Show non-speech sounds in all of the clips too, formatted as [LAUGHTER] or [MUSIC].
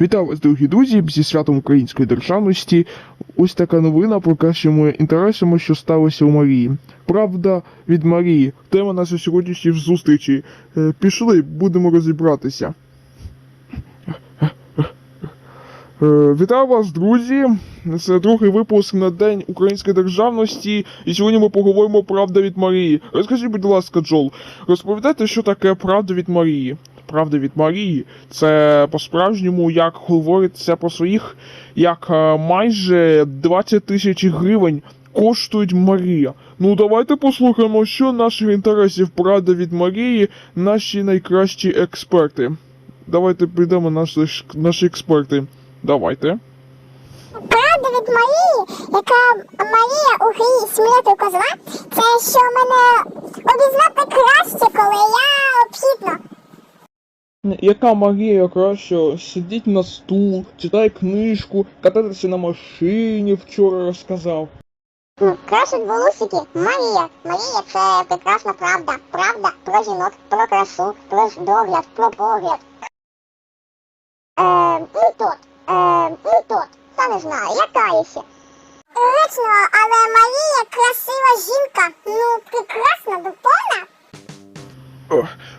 Вітаю вас, дорогі друзі, зі святом української державності. Ось така новина про кращими інтересами, що сталося у Марії. Правда від Марії. Тема нашої сьогоднішньої зустрічі. Е, Пішли, будемо розібратися. Е, Вітаю вас, друзі! Це другий випуск на День української державності, і сьогодні ми поговоримо правда від Марії. Розкажіть, будь ласка, Джол, розповідайте, що таке правда від Марії. Правда від Марії це по-справжньому, як говориться про своїх, як е, майже 20 тисяч гривень коштують Марія. Ну давайте послухаємо, що наших інтересів правда від Марії, наші найкращі експерти. Давайте підемо наші, наші експерти. Давайте. Правда від Марії, яка Марія у грі сміти козла, це що мене обізнати краще, коли я обхідно. Яка Марія краще сидіть на стул, читає книжку, кататися на машині, вчора розказав. Ну, красить волосики Марія. Марія це прекрасна правда. Правда про жінок, про красу, про догляд, про погляд. Е, і тот, е, і тот. Та не знаю, я каюся. Точно, але Марія красива жінка. Ну, прекрасна, доповна.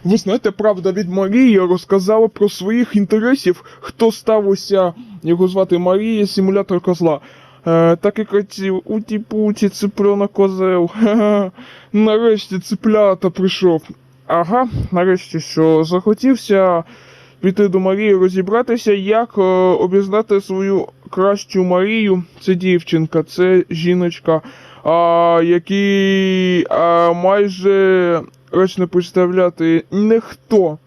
Ви знаєте, правда від Марії розказала про своїх інтересів, хто ставився, його звати Марія, симулятор козла. Е, так і хотів, уті путі цыпленок козел. [LAUGHS] Нарешті цыплята прийшов. Ага, нарешті що захотівся піти до Марії розібратися, як е, обізнати свою кращу Марію. Це дівчинка, це жіночка, а, які а, майже речно представляти ніхто.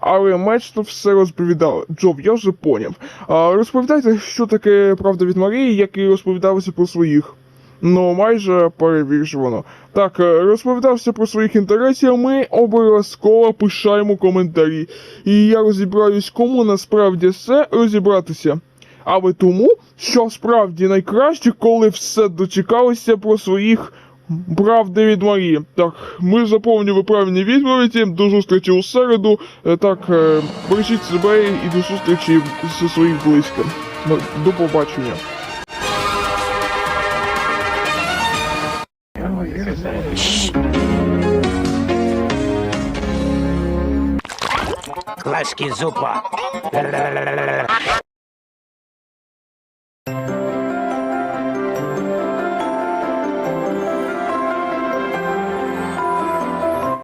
Але мечто все розповідали. Джоб, я вже поняв. А, розповідайте, що таке правда від Марії, як і розповідалося про своїх. Ну, майже перевіршувано. Так, е, розповідався про своїх інтересів, ми обов'язково пишаємо коментарі. І я розібраюсь, кому насправді все розібратися. Але тому, що справді найкраще, коли все дочекалося про своїх правди від Марії. Так, ми заповнюємо правильні відповіді. До зустрічі у середу. Е, Так, е, бережіть себе і до зустрічі зі своїх близьких. Ну, До побачення. Клашки зупа.